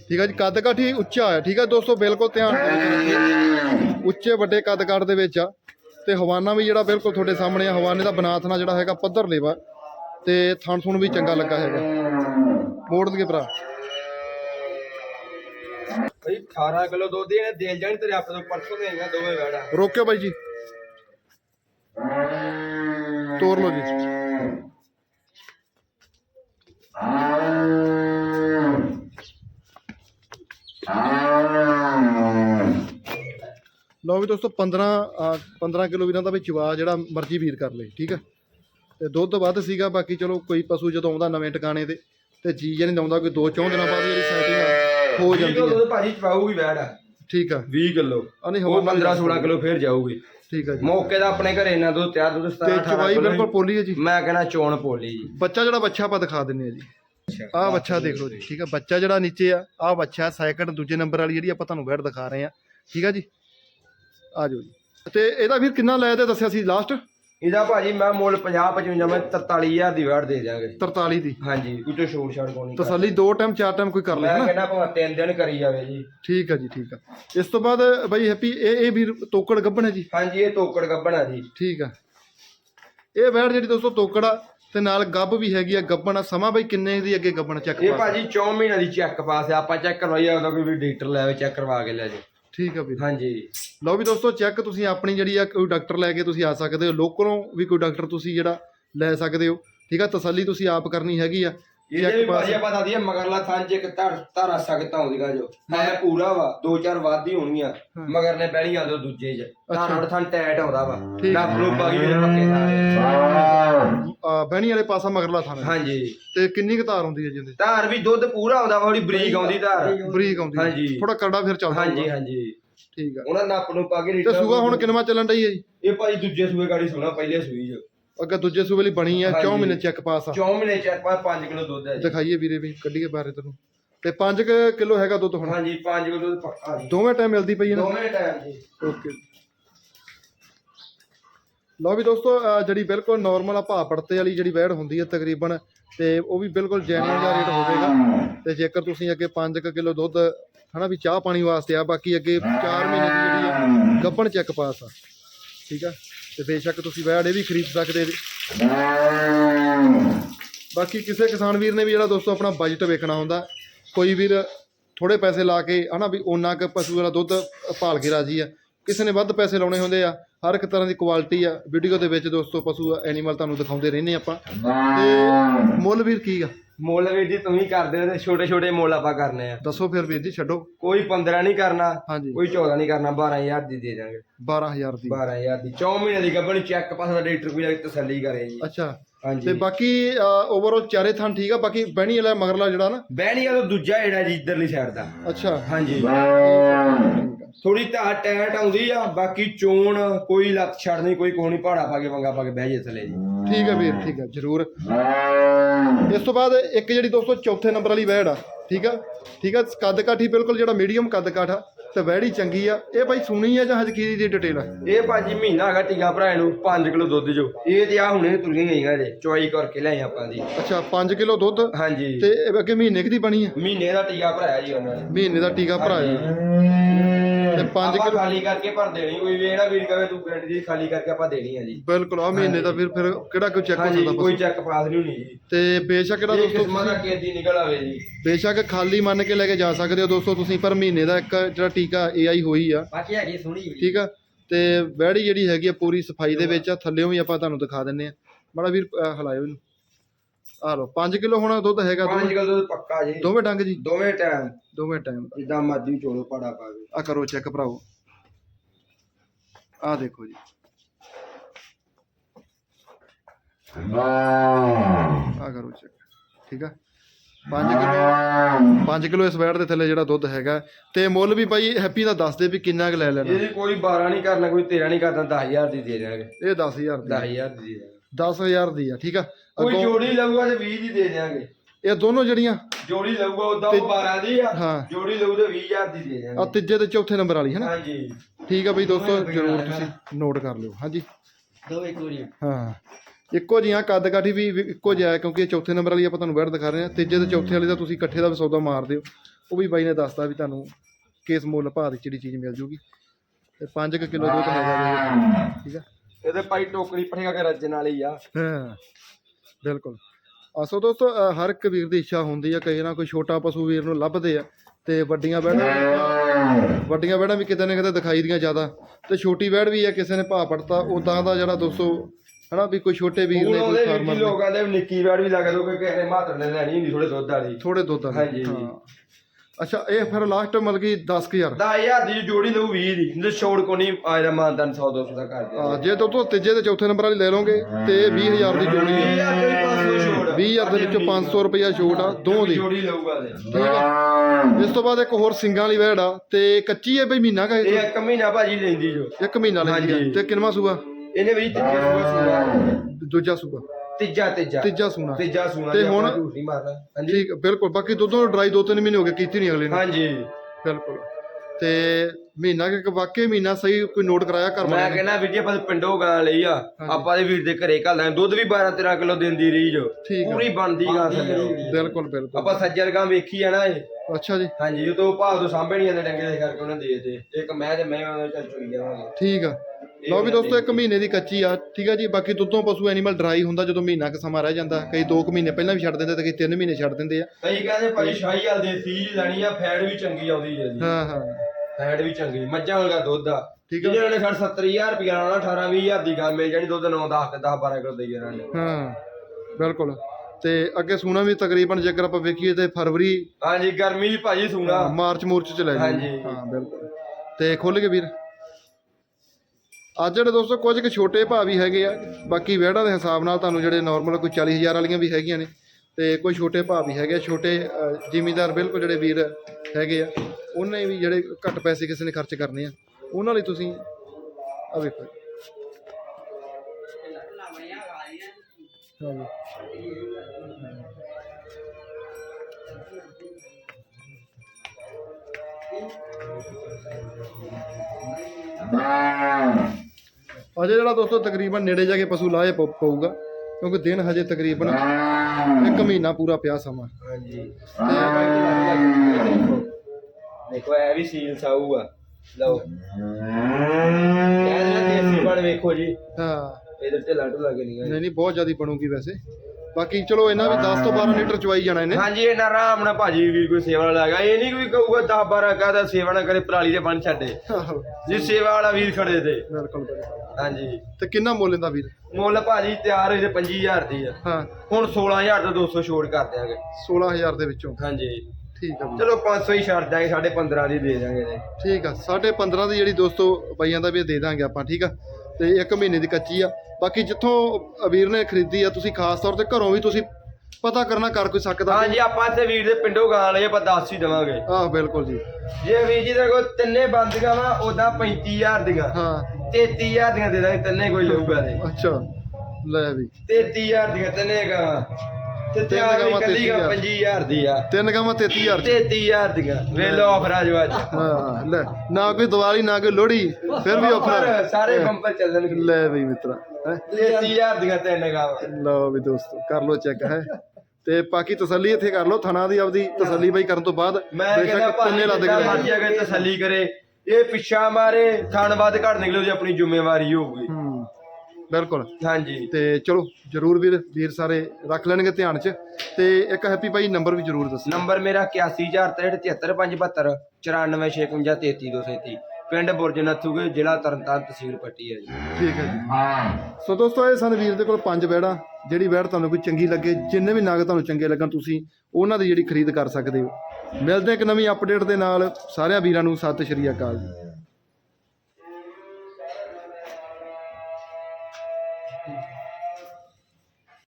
Speaker 1: ਠੀਕ ਆ ਜੀ ਕੱਦ ਕਾਠ ਹੀ ਉੱਚਾ ਹੈ ਠੀਕ ਆ ਦੋਸਤੋ ਬਿਲਕੁਲ ਧਿਆਨ। ਉੱਚੇ ਵੱਡੇ ਕੱਦ ਕਾਠ ਦੇ ਵਿੱਚ ਆ। ਤੇ ਹਵਾਨਾ ਵੀ ਜਿਹੜਾ ਬਿਲਕੁਲ ਤੁਹਾਡੇ ਸਾਹਮਣੇ ਆ ਹਵਾਨੇ ਦਾ ਬਨਾਥਨਾ ਜਿਹੜਾ ਹੈਗਾ ਪੱਧਰ ਲੇਵਾ। ਤੇ ਥਣ ਥੁਣ ਵੀ ਚੰਗਾ ਲੱਗਾ ਹੈਗਾ। ਮੋੜ ਦਈਏ ਭਰਾ।
Speaker 2: ਭਾਈ 18 ਕਿਲੋ ਦੁੱਧ ਇਹਨੇ ਦੇ ਜਾਣੀ ਤੇਰੇ ਆਪਣੇ ਤੋਂ ਪਰਸੋਂ ਦੇ ਆਈਆਂ ਦੋਵੇਂ ਵੜਾ।
Speaker 1: ਰੋਕਿਓ ਬਾਈ ਜੀ। ਤੋਰ ਲਓ ਜੀ। ਲਓ ਵੀ ਦੋਸਤੋ 15 ਅਹ 15 ਕਿਲੋ ਵੀਰਾਂ ਦਾ ਵੀ ਚਵਾ ਜਿਹੜਾ ਮਰਜ਼ੀ ਵੀਰ ਕਰ ਲੇ ਠੀਕ ਆ? ਤੇ ਦੁੱਧ ਵੱਧ ਸੀਗਾ ਬਾਕੀ ਚਲੋ ਕੋਈ ਪਸ਼ੂ ਜਦੋਂ ਆਉਂਦਾ ਨਵੇਂ ਟਿਕਾਣੇ ਤੇ ਤੇ ਜੀ ਨਹੀਂ ਲਾਉਂਦਾ ਕੋਈ ਦੋ ਚੌਂ ਦਿਨਾਂ ਬਾਅਦ ਜਿਹੜੀ ਸੈਟਿੰਗ ਹੋ ਜਾਂਦੀ ਹੈ
Speaker 2: ਦੁੱਧ ਭਾਜੀ ਚਵਾਊਗੀ ਵੜਾ
Speaker 1: ਠੀਕ ਆ।
Speaker 2: 20 ਕਿਲੋ।
Speaker 1: ਆ ਨਹੀਂ
Speaker 2: ਉਹ
Speaker 1: ਹਵਾਨਾ
Speaker 2: 15 16 ਕਿਲੋ ਫੇਰ ਜਾਊਗੀ।
Speaker 1: ਠੀਕ ਆ ਜੀ।
Speaker 2: ਮੌਕੇ ਦਾ ਆਪਣੇ ਘਰੇ ਇਹਨਾਂ ਦੁੱਧ ਤਿਆਰ ਦੁੱਧ 17
Speaker 1: ਤੇ
Speaker 2: 18
Speaker 1: ਚਵਾਈ
Speaker 2: ਕਿਲੋ
Speaker 1: ਬਿਲਕੁਲ ਪੋਲੀ ਹੈ ਜੀ।
Speaker 2: ਮੈਂ ਕਹਿੰਦਾ ਚੋਣ ਪੋਲੀ ਜੀ।
Speaker 1: ਬੱਚਾ ਜਿਹੜਾ ਬੱਚਾ ਆਪਾਂ ਦਿਖਾ ਦਿੰਨੇ ਆ ਜੀ। ਆਹ ਬੱਚਾ ਦੇਖ ਲਓ ਜੀ ਠੀਕ ਆ। ਬੱਚਾ ਜਿਹੜਾ ਨੀਚੇ ਆ ਆਹ ਬੱਚਾ ਸੈਕਿੰਡ ਦੂਜੇ ਨੰਬਰ ਵਾਲੀ ਜਿਹੜੀ ਆਪਾਂ ਤੁਹਾਨੂੰ ਵੈੜ ਦਿਖਾ ਰਹੇ ਆ। ਠੀਕ ਆ ਜੀ। ਆ ਜਾਓ ਜੀ। ਤੇ ਇਹਦਾ ਵੀਰ ਕਿੰਨਾ ਲੈ ਤੇ ਦੱਸਿਆ ਸੀ ਲਾਸਟ
Speaker 2: ਇਹਦਾ ਭਾਜੀ ਮੈਂ ਮੁੱਲ 50 55 ਮੈਂ 43000 ਦੀ ਵੜ ਦੇ ਦਿਆਂਗੇ
Speaker 1: 43 ਦੀ?
Speaker 2: ਹਾਂਜੀ ਕੋਈ ਤੋਂ ਛੋੜ ਛਾੜ ਕੋਈ ਨਹੀਂ
Speaker 1: ਤਸੱਲੀ ਦੋ ਟਾਈਮ ਚਾਰ ਟਾਈਮ ਕੋਈ ਕਰ ਲੈ
Speaker 2: ਮੈਂ ਕਹਿੰਦਾ ਭਾਵੇਂ ਤਿੰਨ ਦਿਨ ਕਰੀ ਜਾਵੇ ਜੀ।
Speaker 1: ਠੀਕ ਆ ਜੀ ਠੀਕ ਆ। ਇਸ ਤੋਂ ਬਾਅਦ ਬਾਈ ਹੈਪੀ ਇਹ ਇਹ ਵੀਰ ਤੋਕੜ ਗੱਭਣ ਹੈ ਜੀ?
Speaker 2: ਹਾਂਜੀ ਇਹ ਤੋਕੜ ਗੱਬਣਾ ਜੀ।
Speaker 1: ਠੀਕ ਆ। ਇਹ ਵੈੜ ਜਿਹੜੀ ਦੋਸਤੋ ਤੋਕੜ ਆ ਤੇ ਨਾਲ ਗੱਭ ਵੀ ਹੈਗੀ ਆ ਗੱਭਣ ਆ। ਸਮਾਂ ਬਾਈ ਕਿੰਨੇ ਦੀ ਅੱਗੇ ਗੱਭਣ ਚੈੱਕ
Speaker 2: ਇਹ ਭਾਜੀ 4 ਮਹੀਨਿਆਂ ਦੀ ਚੈੱਕ ਪਾਸ ਆ। ਆਪਾਂ ਚੈੱਕ ਕਰਵਾਈ ਆ ਉਹਦਾ ਕੋਈ ਡਾਕਟਰ ਲੈ ਆਵੇ ਚੈੱਕ ਕਰਵਾ ਕੇ ਲੈ ਜਾਓ।
Speaker 1: ਠੀਕ ਆ ਵੀਰ।
Speaker 2: ਹਾਂਜੀ।
Speaker 1: ਲਓ ਵੀ ਦੋਸਤੋ ਚੈੱਕ ਤੁਸੀਂ ਆਪਣੀ ਜਿਹੜੀ ਆ ਕੋਈ ਡਾਕਟਰ ਲੈ ਕੇ ਤੁਸੀਂ ਆ ਸਕਦੇ ਹੋ। ਲੋਕਲੋਂ ਵੀ ਕੋਈ ਡਾਕਟਰ ਤੁਸੀਂ ਜਿਹੜਾ ਲੈ ਸਕਦੇ ਹੋ। ਠੀਕ ਆ ਤਸੱਲੀ ਤੁਸੀਂ ਆਪ ਕਰਨੀ ਹੈਗੀ ਆ।
Speaker 2: ਇਹਦੇ ਵੀ ਭਾਜੀ ਆਪਾਂ ਦੱਸਦੀਏ ਮਗਰਲਾ ਥਾਂ ਚ ਇੱਕ ਧਰ ਧਾਰਾ ਸਕਤਾ ਹੁੰਦੀਆਂ ਜੋ। ਹੈ ਪੂਰਾ ਵਾ ਦੋ ਚਾਰ ਵਾਦੀ ਹੋਣੀਆਂ ਮਗਰ ਨੇ ਪਹਿਲੀ ਆਂਦੋ ਦੂਜੇ ਚ। ਧਾਰਾ ਥਾਂ ਟੈਟ ਆਉਂਦਾ ਵਾ। ਨੂੰ ਪਾਗੀ ਮੇਰੇ ਪੱਕੇ ਥਾਂ
Speaker 1: ਆ, ਬਹਿਣੀ ਵਾਲੇ ਪਾਸਾ ਮਗਰਲਾ ਥਾਣਾ
Speaker 2: ਹਾਂਜੀ।
Speaker 1: ਤੇ ਕਿੰਨੀ ਕੁ ਤਾਰ ਹੁੰਦੀ ਹੈ ਜਿੰਦੇ
Speaker 2: ਧਾਰ ਵੀ ਦੁੱਧ ਪੂਰਾ ਆਉਂਦਾ ਵਾ ਥੋੜੀ ਬਰੀਕ ਆਉਂਦੀ ਧਾਰ।
Speaker 1: ਬਰੀਕ ਆਉਂਦੀ
Speaker 2: ਹਾਂਜੀ।
Speaker 1: ਥੋੜਾ ਕਰੜਾ ਫਿਰ ਚੱਲਦਾ
Speaker 2: ਹਾਂਜੀ। ਹਾਂਜੀ।
Speaker 1: ਠੀਕ ਆ।
Speaker 2: ਉਹਨਾਂ ਨੱਪ ਨੂੰ ਪਾ ਕੇ
Speaker 1: ਤੇ
Speaker 2: ਰੀਟਾ
Speaker 1: ਸੂਆ ਹੁਣ ਕਿੰਨਵਾ ਚੱਲਣ ਡਈ ਹੈ ਜੀ?
Speaker 2: ਇਹ ਭਾਜੀ ਦੂਜੇ ਸੂਏ ਗਾੜੀ ਸੋਣਾ ਪਹਿਲੇ ਸੂਈ ਜੋ
Speaker 1: ਅੱਗੇ ਦੂਜੇ ਸੂਬੇ ਲਈ ਬਣੀ ਆ 4
Speaker 2: ਹਾਂਜੀ।
Speaker 1: ਮਹੀਨੇ ਚੈੱਕ ਪਾਸ ਆ।
Speaker 2: 4 ਮਹੀਨੇ ਚ ਆਪਾਂ 5 ਕਿਲੋ ਦੁੱਧ ਹੈ ਜੀ।
Speaker 1: ਦਿਖਾਈਏ ਵੀਰੇ ਵੀ ਕੱਢੀਏ ਬਾਰੇ ਤੈਨੂੰ। ਤੇ 5 ਕਿਲੋ ਹੈਗਾ ਦੁੱਧ ਹੁਣ?
Speaker 2: ਹਾਂਜੀ 5 ਕਿਲੋ ਦੁੱਧ ਪੱਕਾ ਜੀ
Speaker 1: ਦੋਵੇਂ ਟਾਈਮ ਮਿਲਦੀ ਪਈ ਹੈ ਨਾ?
Speaker 2: ਦੋਵੇਂ ਟਾਈਮ ਜੀ।
Speaker 1: ਓਕੇ ਲਓ ਵੀ ਦੋਸਤੋ ਜਿਹੜੀ ਬਿਲਕੁਲ ਨਾਰਮਲ ਆ ਭਾਅ ਪੜਤੇ ਵਾਲੀ ਜਿਹੜੀ ਵੈੜ ਹੁੰਦੀ ਹੈ ਤਕਰੀਬਨ ਤੇ ਉਹ ਵੀ ਬਿਲਕੁਲ ਜੈਨੂਇਨ ਦਾ ਰੇਟ ਹੋਵੇਗਾ। ਤੇ ਜੇਕਰ ਤੁਸੀਂ ਅੱਗੇ 5 ਕਿਲੋ ਦੁੱਧ ਹਨਾ ਵੀ ਚਾਹ ਪਾਣੀ ਵਾਸਤੇ ਆ ਬਾਕੀ ਅੱਗੇ 4 ਮਹੀਨੇ ਦੀ ਜਿਹੜੀ ਆ ਗੱਬਣ ਚੈੱਕ ਪਾਸ ਆ। ਠੀਕ ਆ? ਤੇ ਬੇਸ਼ੱਕ ਤੁਸੀਂ ਵੈੜ ਇਹ ਵੀ ਖਰੀਦ ਸਕਦੇ ਜੀ। ਬਾਕੀ ਕਿਸੇ ਕਿਸਾਨ ਵੀਰ ਨੇ ਵੀ ਜਿਹੜਾ ਦੋਸਤੋ ਆਪਣਾ ਬਜਟ ਵੇਖਣਾ ਹੁੰਦਾ, ਕੋਈ ਵੀਰ ਥੋੜੇ ਪੈਸੇ ਲਾ ਕੇ ਹਨਾ ਵੀ ਉਹਨਾਂ ਕ ਪਸ਼ੂ ਵਾਲਾ ਦੁੱਧ ਭਾਲ ਕੇ ਰਾਜੀ ਆ। ਕਿਸੇ ਨੇ ਵੱਧ ਪੈਸੇ ਲਾਉਣੇ ਹੁੰਦੇ ਆ, ਹਰ ਇੱਕ ਤਰ੍ਹਾਂ ਦੀ ਕੁਆਲਿਟੀ ਆ। ਵੀਡੀਓ ਦੇ ਵਿੱਚ ਦੋਸਤੋ ਪਸ਼ੂ ਐਨੀਮਲ ਤੁਹਾਨੂੰ ਦਿਖਾਉਂਦੇ ਰਹਿੰਦੇ ਆਪਾਂ। ਤੇ ਮੁੱਲ ਵੀਰ ਕੀ ਆ?
Speaker 2: ਮੁੱਲ ਵੀਰ ਜੀ ਤੁਸੀਂ ਕਰਦੇ ਹੋ ਤੇ ਛੋਟੇ ਛੋਟੇ ਮੁੱਲ ਆਪਾਂ ਕਰਨੇ ਆ।
Speaker 1: ਦੱਸੋ ਫਿਰ ਵੀਰ ਜੀ ਛੱਡੋ।
Speaker 2: ਕੋਈ 15 ਨਹੀਂ ਕਰਨਾ
Speaker 1: ਹਾਂਜੀ।
Speaker 2: ਕੋਈ 14 ਨਹੀਂ ਕਰਨਾ 12000 ਦੀ ਦੇ ਦਾਂਗੇ
Speaker 1: 12000 ਦੀ।
Speaker 2: 12000 ਦੀ। 4 ਮਹੀਨੇ ਦੀ ਗੱਬਣ ਚੈੱਕ ਪਾਸ ਦਾ ਡਾਕਟਰ ਕੋਈ ਆ ਕੇ ਤਸੱਲੀ ਕਰੇ ਜੀ।
Speaker 1: ਅੱਛਾ। ਤੇ
Speaker 2: ਹਾਂਜੀ
Speaker 1: ਬਾਕੀ ਓਵਰਆਲ ਚਾਰੇ ਥਾਂ ਠੀਕ ਆ ਬਾਕੀ ਬਹਿਣੀ ਵਾਲਾ ਮਗਰਲਾ ਜਿਹੜਾ ਨਾ।
Speaker 2: ਬਹਿਣੀ ਵਾਲਾ ਦੂਜਾ ਜਿਹੜਾ ਜੀ ਇਧਰਲੀ ਸਾਈਡ ਦਾ।
Speaker 1: ਅੱਛਾ।
Speaker 2: ਹਾਂਜੀ। ਥੋੜੀ ਤਾਂ ਟੈਟ ਆਉਂਦੀ ਆ ਬਾਕੀ ਚੋਣ ਕੋਈ ਲੱਤ ਛੱਡਣੀ ਕੋਈ ਕੋਣੀ ਪਹਾੜਾ ਪਾ ਕੇ ਵੰਗਾ ਪਾ ਕੇ ਬਹਿ ਜੇ ਥੱਲੇ ਜੀ।
Speaker 1: ਠੀਕ ਹੈ ਵੀਰ ਠੀਕ ਹੈ ਜ਼ਰੂਰ। ਇਸ ਤੋਂ ਬਾਅਦ ਇੱਕ ਜਿਹੜੀ ਦੋਸਤੋ ਚੌਥੇ ਨੰਬਰ ਵਾਲੀ ਵੈੜ ਆ ਠੀਕ ਆ? ਠੀਕ ਆ ਕੱਦ ਕਾਠੀ ਬਿਲਕੁਲ ਜਿਹੜਾ ਮੀਡੀਅਮ ਕੱਦ ਕਾਠ ਤੇ ਵੈੜੀ ਚੰਗੀ ਆ। ਇਹ ਭਾਈ ਸੁਣੀ ਆ ਜਾਂ ਹਜੇ ਕੀ ਦੀ ਡਿਟੇਲ ਆ?
Speaker 2: ਇਹ ਭਾਜੀ ਮਹੀਨਾ ਹੈਗਾ ਟੀਗਾ ਭਰਾ ਨੂੰ 5 ਕਿਲੋ ਦੁੱਧ ਜੋ। ਇਹ ਤੇ ਆ ਹੁਣੇ ਤੁਰੀਆਂ ਗਈਆਂ ਜੇ ਚੁਆਈ ਕਰਕੇ ਲਿਆਏ ਆਪਾਂ ਦੀ
Speaker 1: ਅੱਛਾ 5 ਕਿਲੋ ਦੁੱਧ?
Speaker 2: ਹਾਂਜੀ।
Speaker 1: ਤੇ ਇਹ ਅੱਗੇ ਮਹੀਨੇ ਕੁ ਦੀ ਬਣੀ ਆ?
Speaker 2: ਮਹੀਨੇ ਦਾ ਟੀਗਾ ਭਰਾਇਆ ਜੀ ਉਹਨਾਂ ਨੇ।
Speaker 1: ਮਹੀਨੇ ਦਾ ਟੀਕਾ ਭਰਾਇਆ ਤੇ 5
Speaker 2: ਆਪਾਂ
Speaker 1: ਕਿਲੋ
Speaker 2: ਖਾਲੀ ਕਰਕੇ ਭਰ ਦੇਣੀ ਕੋਈ ਵੀ ਇਹਦਾ ਵੀਰ ਕਵੇ ਤੂੰ ਗਰੰਟੀ ਦੀ ਖਾਲੀ ਕਰਕੇ ਆਪਾਂ ਦੇਣੀ ਆ ਜੀ।
Speaker 1: ਬਿਲਕੁਲ ਆ ਮਹੀਨੇ ਦਾ ਫਿਰ ਫਿਰ ਕਿਹੜਾ ਕੋਈ ਚੈੱਕ ਹੋ
Speaker 2: ਹਾਂਜੀ
Speaker 1: ਸਕਦਾ
Speaker 2: ਕੋਈ ਚੈੱਕ ਪਾਸ ਨਹੀਂ ਹੋਣੀ ਜੀ।
Speaker 1: ਤੇ ਬੇਸ਼ੱਕ ਜਿਹੜਾ
Speaker 2: ਇਹ
Speaker 1: ਦੋਸਤੋ
Speaker 2: ਕਿਸਮਾਂ ਦਾ ਕੇਦੀ ਨਿਕਲ ਆਵੇ ਜੀ।
Speaker 1: ਬੇਸ਼ੱਕ ਖਾਲੀ ਮੰਨ ਕੇ ਲੈ ਕੇ ਜਾ ਸਕਦੇ ਹੋ ਦੋਸਤੋ ਤੁਸੀਂ ਪਰ ਮਹੀਨੇ ਦਾ ਇੱਕ ਜਿਹੜਾ ਟੀਕਾ AI ਹੋਈ ਆ।
Speaker 2: ਬਾਕੀ ਹੈਗੀ ਸੁਣੀ
Speaker 1: ਠੀਕ ਆ? ਤੇ ਵੈੜੀ ਜਿਹੜੀ ਹੈਗੀ ਆ ਪੂਰੀ ਸਫ਼ਾਈ ਦੇ ਵਿੱਚ ਆ ਥੱਲੇੋਂ ਵੀ ਆਪਾਂ ਤੁਹਾਨੂੰ ਦਿਖਾ ਦਿੰਨੇ ਆ। ਮਾੜਾ ਵੀਰ ਅਹ ਹਲਾਇਓ ਇਹਨੂੰ। ਆ ਲਓ 5 ਕਿਲੋ ਹੁਣ ਦੁੱਧ ਹੈਗਾ
Speaker 2: 5
Speaker 1: ਦੋਵੇਂ?
Speaker 2: ਕਿਲੋ ਦੁੱਧ ਪੱਕਾ ਜੀ।
Speaker 1: ਦੋਵੇਂ ਡੰਗ ਜੀ?
Speaker 2: ਦੋਵੇਂ ਟਾਈਮ
Speaker 1: ਦੋਵੇਂ ਟਾਈਮ
Speaker 2: ਜਿੱਦਾਂ ਮਰਜ਼ੀ ਚੋਲੋ ਪੜਾ ਪਾਵੇ
Speaker 1: ਆ ਕਰੋ ਚੈੱਕ ਭਰਾਓ ਆ ਦੇਖੋ ਜੀ। ਆ ਕਰੋ ਚੈੱਕ ਠੀਕ ਆ? 5 ਕਿਲੋ 5 ਕਿਲੋ ਇਸ ਵੈੜ ਦੇ ਥੱਲੇ ਜਿਹੜਾ ਦੁੱਧ ਹੈਗਾ। ਤੇ ਮੁੱਲ ਵੀ ਭਾਈ ਹੈਪੀ ਦਾ ਦੱਸ ਦੇ ਵੀ ਕਿੰਨਾ ਕੁ ਲੈ ਲੈਣਾ।
Speaker 2: ਇਹਦੀ ਕੋਈ 12 ਨਹੀਂ ਕਰਨਾ ਕੋਈ 13 ਨਹੀਂ ਕਰਨਾ 10000 ਦੀ ਦੇ ਦਿਆਂਗੇ।
Speaker 1: ਇਹ 10000 ਦੀ
Speaker 2: 10000 ਦੀ ਦੇ ਦਿਆਂਗੇ
Speaker 1: 10000 ਦੀ ਆ ਠੀਕ ਆ?
Speaker 2: ਕੋਈ
Speaker 1: ਅੱਗੋਂ
Speaker 2: ਜੋੜੀ ਲਊਗਾ ਤੇ 20 ਦੀ ਦੇ ਦਿਆਂਗੇ।
Speaker 1: ਇਹ ਦੋਨੋਂ ਜਿਹੜੀਆਂ?
Speaker 2: ਜੋੜੀ ਲਊਗਾ ਉਦਾਂ ਉਹ 12 ਦੀ ਆ।
Speaker 1: ਹਾਂ।
Speaker 2: ਜੋੜੀ ਲਊ ਤੇ 20000 ਦੀ ਦੇ
Speaker 1: ਆ ਤੀਜੇ ਤੇ ਚੌਥੇ ਨੰਬਰ ਵਾਲੀ ਹੈ ਨਾ
Speaker 2: ਹਾਂਜੀ।
Speaker 1: ਠੀਕ ਆ ਬਈ ਦੋਸਤੋ ਜਰੂਰ ਤੁਸੀਂ ਨੋਟ ਕਰ ਲਿਓ। ਹਾਂਜੀ।
Speaker 2: ਦੋ ਇੱਕ ਹੋਰੀ
Speaker 1: ਹਾਂ। ਇੱਕੋ ਜਿਹਾ ਕੱਦ ਕਾਠੀ ਵੀ ਵੀ ਇੱਕੋ ਜਿਹਾ ਹੈ ਕਿਉਂਕਿ ਇਹ ਚੌਥੇ ਨੰਬਰ ਵਾਲੀ ਆਪਾਂ ਤੁਹਾਨੂੰ ਵੈਟ ਦਿਖਾ ਰਹੇ ਹਾਂ। ਤੀਜੇ ਤੇ ਚੌਥੇ ਵਾਲੀ ਦਾ ਤੁਸੀਂ ਇਕੱਠੇ ਦਾ ਵੀ ਸੌਦਾ ਮਾਰ ਦਿਓ। ਉਹ ਵੀ ਬਾਈ ਨੇ ਦੱਸਤਾ ਵੀ ਤੁਹਾਨੂੰ ਕਿਸ ਮੁੱਲ ਭਾਅ ਦੀ ਜਿਹੜੀ ਚੀਜ਼ ਮਿਲ ਜੂਗੀ। ਤੇ 5 ਕਿਲੋ ਦੁੱਧ ਹੈਗਾ ਇਹਦੇ ਵਿੱਚ, ਠੀਕ ਆ?
Speaker 2: ਇਹਦੇ ਭਾਈ ਟੋਕਰੀ ਪੜੇਗਾ ਕਿ ਰੱਜਣ ਵਾਲੀ ਆ।
Speaker 1: ਹਾਂ। ਬਿਲਕੁਲ। ਅਸੋ ਦੋਸਤੋ ਹਰ ਇੱਕ ਵੀਰ ਦੀ ਇੱਛਾ ਹੁੰਦੀ ਆ ਕਈ ਨਾ ਕੋਈ ਛੋਟਾ ਪਸ਼ੂ ਵੀਰ ਨੂੰ ਲੱਭਦੇ ਆ ਤੇ ਵੱਡੀਆਂ ਵੈੜਾਂ ਵੱਡੀਆਂ ਵੈੜਾਂ ਵੀ ਕਿਤੇ ਨਾ ਕਿਤੇ ਦਿਖਾਈ ਦੀਆਂ ਜ਼ਿਆਦਾ। ਤੇ ਛੋਟੀ ਵੈੜ ਵੀ ਆ ਕਿਸੇ ਨੇ ਭਾਅ ਪੜਤਾ ਉਦਾਂ ਦਾ ਜਿਹੜਾ ਦੋਸਤੋ ਹਨਾ ਵੀ ਕੋਈ ਛੋਟੇ ਵੀਰ ਨੇ ਕੋਈ ਫਾਰਮਰ
Speaker 2: ਲੋਕਾਂ ਦੇ ਨਿੱਕੀ ਵੈੜ ਵੀ ਲੱਗ ਦੋ ਕਿ ਕਿਸੇ ਨੇ ਮਾਤਰ ਨੇ ਲੈਣੀ ਹੁੰਦੀ ਥੋੜੇ ਦੁੱਧ ਵਾਲੀ।
Speaker 1: ਥੋੜੇ ਦੁੱਧ ਵਾਲੇ।
Speaker 2: ਹਾਂਜੀ।
Speaker 1: ਹਾਂ ਅੱਛਾ ਇਹ ਫਿਰ ਲਾਸਟ ਮਤਲਬ ਕਿ 10000
Speaker 2: 10000 ਦੀ ਜੋੜੀ ਲਊ 20 ਦੀ ਇਹਦੇ ਛੋੜ ਕੋ ਨਹੀਂ ਆਇਦਾ ਮਾਨਦਾਨ 100 200 ਦਾ ਕਰ ਦੇ।
Speaker 1: ਜੇ ਤੋਂ ਤੀਜੇ ਤੇ ਚੌਥੇ ਨੰਬਰ ਵਾਲੀ ਲੈ ਲਓਗੇ ਤੇ 20000 ਦੀ ਜੋੜੀ ਹੈ
Speaker 2: 20000 ਕੋਈ 500 ਛੋੜ
Speaker 1: 20000 ਦੇ ਵਿੱਚੋਂ 500 ਰੁਪਇਆ ਛੋਟ ਆ ਦੋ ਦੀ।
Speaker 2: ਜੋੜੀ ਲਊਗਾ ਤੇ
Speaker 1: ਠੀਕ ਆ? ਇਸ ਤੋਂ ਬਾਅਦ ਇੱਕ ਹੋਰ ਸਿੰਗਾਂ ਵਾਲੀ ਵੈੜ ਆ ਤੇ ਕੱਚੀ ਹੈ ਬਈ ਮਹੀਨਾ ਕਾ
Speaker 2: ਇਹ ਇੱਕ ਮਹੀਨਾ ਭਾਜੀ ਲੈਂਦੀ ਜੋ।
Speaker 1: ਇੱਕ ਮਹੀਨਾ ਲੈਂਦੀ ਆ। ਤੇ ਕਿੰਨਵਾਂ ਸੂਆ?
Speaker 2: ਇਹਨੇ ਵੀ ਤੀਜਾ ਸੂਆ। ਸੂਆ
Speaker 1: ਦੂਜਾ ਸੂਆ।
Speaker 2: ਤੀਜਾ ਤੀਜਾ।
Speaker 1: ਤੀਜਾ ਸੂਣਾ।
Speaker 2: ਤੀਜਾ ਸੂਆ
Speaker 1: ਤੇ ਹੁਣ-
Speaker 2: ਝੂਠ ਨਹੀਂ ਮਾਰਨਾ। ਹਾਂਜੀ।
Speaker 1: ਠੀਕ ਬਿਲਕੁਲ ਬਾਕੀ ਦੁੱਧੋਂ ਡਰਾਈ ਦੋ ਤਿੰਨ ਮਹੀਨੇ ਹੋ ਗਏ ਕੀਤੀ ਨਹੀਂ ਅਗਲੇ ਨੇ।
Speaker 2: ਹਾਂਜੀ।
Speaker 1: ਬਿਲਕੁਲ। ਤੇ ਮਹੀਨਾ ਕਿ ਵਾਕਈ ਮਹੀਨਾ ਸਹੀ ਕੋਈ ਨੋਟ ਕਰਾਇਆ ਕਰ
Speaker 2: ਮੈਂ ਕਹਿੰਦਾ ਵੀਰ ਜੀ ਆਪਾਂ ਪਿੰਡੋਂ ਗਾਂ ਲਈ ਆ। ਆਪਾਂ ਦੇ ਵੀਰ ਦੇ ਘਰੇ ਘੱਲਦਾ ਦੁੱਧ ਵੀ 12 13 ਕਿਲੋ ਦਿੰਦੀ ਰਹੀ ਜੋ।
Speaker 1: ਠੀਕ ਆ।
Speaker 2: ਪੂਰੀ ਬਣਦੀ ਗਾਂ ਥੱਲੇ
Speaker 1: ਬਿਲਕੁਲ ਬਿਲਕੁਲ।
Speaker 2: ਆਪਾਂ ਸੱਜਰ ਗਾਂ ਵੇਖੀ ਆ ਨਾ ਇਹ।
Speaker 1: ਅੱਛਾ ਜੀ।
Speaker 2: ਹਾਂਜੀ ਜਦੋਂ ਭਾਅ ਤੋਂ ਸਾਂਭੇ ਨਹੀਂ ਜਾਂਦੇ ਡੰਗੇ ਦੇ ਕਰਕੇ ਉਹਨਾਂ ਦੇ ਦੇ ਇੱਕ ਮੈਂ ਤੇ ਮੈਂ ਉਹਨਾਂ ਚੱਲ ਚੁਈ ਜਾਵਾਂਗੇ।
Speaker 1: ਠੀਕ ਆ। ਲਓ ਵੀ ਦੋਸਤੋ ਇੱਕ ਮਹੀਨੇ ਦੀ ਕੱਚੀ ਆ। ਠੀਕ ਆ ਜੀ ਬਾਕੀ ਦੁੱਧੋਂ ਪਸ਼ੂ ਐਨੀਮਲ ਡਰਾਈ ਹੁੰਦਾ ਜਦੋਂ ਮਹੀਨਾ ਕੁ ਸਮਾਂ ਰਹਿ ਜਾਂਦਾ। ਕਈ 2 ਕੁ ਮਹੀਨੇ ਪਹਿਲਾਂ ਵੀ ਛੱਡ ਦਿੰਦੇ ਤੇ ਕਈ 3 ਮਹੀਨੇ ਛੱਡ ਦਿੰਦੇ ਆ।
Speaker 2: ਕਈ ਕਹਿੰਦੇ ਭਾਈ ਸ਼ਾਹੀ ਵਾਲ ਦੇਸੀ ਲੈਣੀ ਆ ਫੈਟ ਵੀ ਚੰਗੀ ਆਉਂਦੀ ਹੈ ਜੀ।
Speaker 1: ਹਾਂ ਹਾਂ।
Speaker 2: ਫੈਟ ਵੀ ਚੰਗੀ ਮੱਝਾਂ ਵਰਗਾ ਦੁੱਧ ਆ।
Speaker 1: ਠੀਕ ਆ।
Speaker 2: ਜਿਹਨਾਂ ਨੇ ਸਾਡ 70000 ਰੁਪਏ ਲਾਉਣਾ 18 20000 ਦੀ ਗੱਲ ਮਿਲ ਜਾਣੀ ਦੁੱਧ 9 10 10 12 ਕਿਲੋ ਦੇ ਜਾਣਾ
Speaker 1: ਹਾਂ ਬਿਲਕੁਲ। ਤੇ ਅੱਗੇ ਸੂਣਾ ਵੀ ਤਕਰੀਬਨ ਜੇਕਰ ਆਪਾਂ ਵੇਖੀਏ ਤੇ ਫਰਵਰੀ
Speaker 2: ਹਾਂਜੀ ਗਰਮੀ ਭਾਜੀ ਸੂਣਾ।
Speaker 1: ਮਾਰਚ ਮੂਰਚ ਚ ਲੈ
Speaker 2: ਹਾਂਜੀ।
Speaker 1: ਜਾਂਦੇ ਹਾਂ ਬਿਲਕੁਲ। ਤੇ ਖੁੱਲ ਕੇ ਵੀਰ। ਅੱਜ ਜਿਹੜੇ ਦੋਸਤੋ, ਕੁਝ ਕੁ ਛੋਟੇ ਭਾਅ ਵੀ ਹੈਗੇ ਆ, ਬਾਕੀ ਵਿਹੜਾ ਦੇ ਹਿਸਾਬ ਨਾਲ ਤੁਹਾਨੂੰ ਜਿਹੜੇ ਨਾਰਮਲ ਕੋਈ 40000 ਵਾਲੀਆਂ ਵੀ ਹੈਗੀਆਂ ਨੇ, ਤੇ ਕੋਈ ਛੋਟੇ ਭਾਅ ਵੀ ਹੈਗੇ ਆ, ਛੋਟੇ ਜ਼ਿਮੀਦਾਰ ਬਿਲਕੁਲ ਜਿਹੜੇ ਵੀਰ ਹੈਗੇ ਆ, ਉਹਨੇ ਵੀ ਜਿਹੜੇ ਘੱਟ ਪੈਸੇ ਕਿਸੇ ਨੇ ਖਰਚ ਕਰਨੇ ਆ, ਉਹਨਾਂ ਲਈ ਤੁਸੀਂ ਆ ਵੇਖੋ ਹਾਂਜੀ। ਅਜੇ ਜਿਹੜਾ ਦੋਸਤੋ ਤਕਰੀਬਨ ਨੇੜੇ ਜਾ ਕੇ ਪਸ਼ੂ ਲਾਏ ਪਊ- ਪਊਗਾ ਕਿਉਂਕਿ ਦਿਨ ਹਜੇ ਤਕਰੀਬਨ ਇੱਕ ਮਹੀਨਾ ਪੂਰਾ ਪਿਆ ਸਮਾਂ।
Speaker 2: ਹਾਂਜੀ। ਦੇਖੋ ਇਹ ਵੀ ਸੀਲ ਸਾਊ ਆ ਲਓ ਕਹਿੰਦੇ ਦੇਸੀ ਬਣ ਵੇਖੋ ਜੀ।
Speaker 1: ਹਾਂ।
Speaker 2: ਇਹਦੇ ਢਿੱਲਾ ਢੁੱਲਾ ਕੇ ਨਹੀਂ
Speaker 1: ਨਹੀਂ ਨਹੀਂ ਬਹੁਤ ਜ਼ਿਆਦਾ ਬਣੂਗੀ ਵੈਸੇ। ਬਾਕੀ ਚਲੋ ਇਹਨਾਂ ਵੀ 10 ਤੋਂ 12 ਲੀਟਰ ਚਵਾਈ ਜਾਣਾ ਇਹਨੇ।
Speaker 2: ਹਾਂਜੀ ਇਹ ਨਾ ਆਰਾਮ ਨਾਲ ਭਾਜੀ ਵੀਰ ਕੋਈ ਸੇਵਾ ਵਾਲਾ ਹੈਗਾ। ਇਹ ਨਹੀਂ ਕੋਈ ਕਹੂਗਾ 10 12 ਕਹਦਾ ਸੇਵਾ ਨਾ ਕਰੇ ਪਰਾਲੀ ਦੇ ਬਣ ਛੱਡੇ। ਜੀ ਸੇਵਾ ਵਾਲਾ ਵੀਰ ਖੜੇ ਤੇ।
Speaker 1: ਬਿਲਕੁਲ
Speaker 2: ਹਾਂਜੀ।
Speaker 1: ਤੇ ਕਿੰਨਾ ਮੁੱਲ ਇਹਦਾ ਵੀਰ?
Speaker 2: ਮੁੱਲ ਭਾਜੀ ਤਿਆਰ ਹੋਈ ਤੇ 25000 ਦੀ ਆ।
Speaker 1: ਹਾਂ।
Speaker 2: ਹੁਣ 16000 ਤੋਂ 200 ਛੋੜ ਕਰ ਦਿਆਂਗੇ।
Speaker 1: 16000 ਦੇ ਵਿੱਚੋਂ?
Speaker 2: ਹਾਂਜੀ।
Speaker 1: ਠੀਕ ਆ
Speaker 2: ਚਲੋ 500 ਹੀ ਛੱਡ ਦਾਂਗੇ ਸਾਢੇ 15 ਦੀ ਦੇ ਦਾਂਗੇ ਜੀ
Speaker 1: ਠੀਕ ਆ। ਸਾਢੇ 15 ਦੀ ਜਿਹੜੀ ਦੋਸਤੋ ਬਾਈਆਂ ਦਾ ਵੀ ਦੇ ਦਾਂਗੇ ਆਪਾਂ ਠੀਕ ਆ? ਤੇ ਇੱਕ ਮਹੀਨੇ ਦੀ ਕੱਚੀ ਆ। ਬਾਕੀ ਜਿੱਥੋਂ ਵੀਰ ਨੇ ਖਰੀਦੀ ਆ ਤੁਸੀਂ ਖਾਸ ਤੌਰ ਤੇ ਘਰੋਂ ਵੀ ਤੁਸੀਂ ਪਤਾ ਕਰਨਾ ਕਰ ਕੋਈ ਸਕਦਾ
Speaker 2: ਹਾਂਜੀ ਆਪਾਂ ਇੱਥੇ ਵੀਰ ਦੇ ਪਿੰਡੋਂ ਗਾਂ ਲਈ ਆਪਾਂ ਦੱਸ ਹੀ ਦਵਾਂਗੇ।
Speaker 1: ਆਹ ਬਿਲਕੁਲ ਜੀ।
Speaker 2: ਜੇ ਵੀਰ ਜੀ ਦੇ ਕੋਲ ਤਿੰਨੇ ਬੰਦੀਆਂ ਵਾ ਉਦਾਂ 35000 ਦੀਆਂ।
Speaker 1: ਹਾਂ।
Speaker 2: 33000 ਦੀਆਂ ਦੇ ਦਾਂਗੇ ਤਿੰਨੇ ਕੋਈ ਲਊਗਾ ਤੇ
Speaker 1: ਅੱਛਾ ਲੈ ਵੀ।
Speaker 2: 33000 ਦੀਆਂ ਤਿੰਨੇ ਗਾਂ। ਤੇ
Speaker 1: ਤਿੰਨ
Speaker 2: ਤਿਆਰ
Speaker 1: ਗਾਵਾਂ
Speaker 2: ਕੱਲੀ ਗਾ
Speaker 1: 33,000
Speaker 2: 25000 ਦੀ ਆ।
Speaker 1: ਤਿੰਨ ਗਾਵਾਂ 33000 ਚ
Speaker 2: 33000 ਦੀਆਂ। ਵੇਲੋ ਆਫਰ ਆ ਜੋ ਅੱਜ।
Speaker 1: ਹਾਂ ਲੈ ਨਾ ਕੋਈ ਦੀਵਾਲੀ ਨਾ ਕੋਈ ਲੋਹੜੀ ਫਿਰ ਵੀ ਆਫਰ
Speaker 2: ਸਾਰੇ ਬੰਪਰ ਚੱਲਣਗੇ।
Speaker 1: ਲੈ ਵੀ ਮਿੱਤਰਾ ਹੈਂ?
Speaker 2: 33000 ਦੀਆਂ ਤਿੰਨ ਗਾਵਾਂ।
Speaker 1: ਲਓ ਵੀ ਦੋਸਤੋ ਕਰ ਲਓ ਚੈੱਕ ਹੈ? ਤੇ ਬਾਕੀ ਤਸੱਲੀ ਇੱਥੇ ਕਰ ਲਓ ਥਣਾ ਦੀ ਆਪਦੀ ਤਸੱਲੀ ਬਾਈ ਕਰਨ ਤੋਂ ਬਾਅਦ।
Speaker 2: ਮੈਂ ਕਹਿੰਦਾ
Speaker 1: ਬੇਸ਼ੱਕ ਤਿੰਨੇ
Speaker 2: ਭਾਜੀ
Speaker 1: ਲੱਦ
Speaker 2: ਜਿੱਦਾਂ ਮਰਜ਼ੀ ਤਸੱਲੀ ਕਰੇ ਇਹ ਪਿੱਛਾ ਮਾਰੇ ਥਣ ਵੱਧ ਘੜ ਨਿਕਲੇ ਉਹਦੀ ਆਪਣੀ ਜ਼ਿੰਮੇਵਾਰੀ ਹੋਊਗੀ
Speaker 1: ਬਿਲਕੁਲ।
Speaker 2: ਹਾਂਜੀ।
Speaker 1: ਤੇ ਚਲੋ ਜਰੂਰ ਵੀਰ ਵੀਰ ਸਾਰੇ ਰੱਖ ਲੈਣਗੇ ਧਿਆਨ 'ਚ। ਤੇ ਇੱਕ ਹੈਪੀ ਭਾਈ ਨੰਬਰ ਵੀ ਜਰੂਰ ਦੱਸੋ।
Speaker 2: ਨੰਬਰ ਮੇਰਾ 81433775 94653 ਪਿੰਡ ਬੁਰਜ ਨੱਥੂਗੇ ਜ਼ਿਲ੍ਹਾ ਤਰਨਤਾਰਨ ਤਹਿਸੀਲ ਪੱਟੀ ਹੈ ਜੀ।
Speaker 1: ਠੀਕ ਹੈ ਜੀ। ਸੋ ਦੋਸਤੋ ਇਹ ਸਨ ਵੀਰ ਦੇ ਕੋਲ ਪੰਜ ਬੈੜਾਂ। ਜਿਹੜੀ ਬੈੜ ਤੁਹਾਨੂੰ ਕੋਈ ਚੰਗੀ ਲੱਗੇ ਜਿੰਨੇ ਵੀ ਨਗ ਤੁਹਾਨੂੰ ਚੰਗੇ ਲੱਗਣ ਤੁਸੀਂ ਉਹਨਾਂ ਦੀ ਜਿਹੜੀ ਖਰੀਦ ਕਰ ਸਕਦੇ ਹੋ। ਮਿਲਦੇ ਹਾਂ ਇੱਕ ਨਵੀਂ ਅਪਡੇਟ ਦੇ ਨਾਲ। ਸਾਰਿਆਂ ਵੀਰਾਂ ਨੂੰ ਸਤਿ ਸ਼੍ਰੀ ਅਕਾਲ ਜੀ।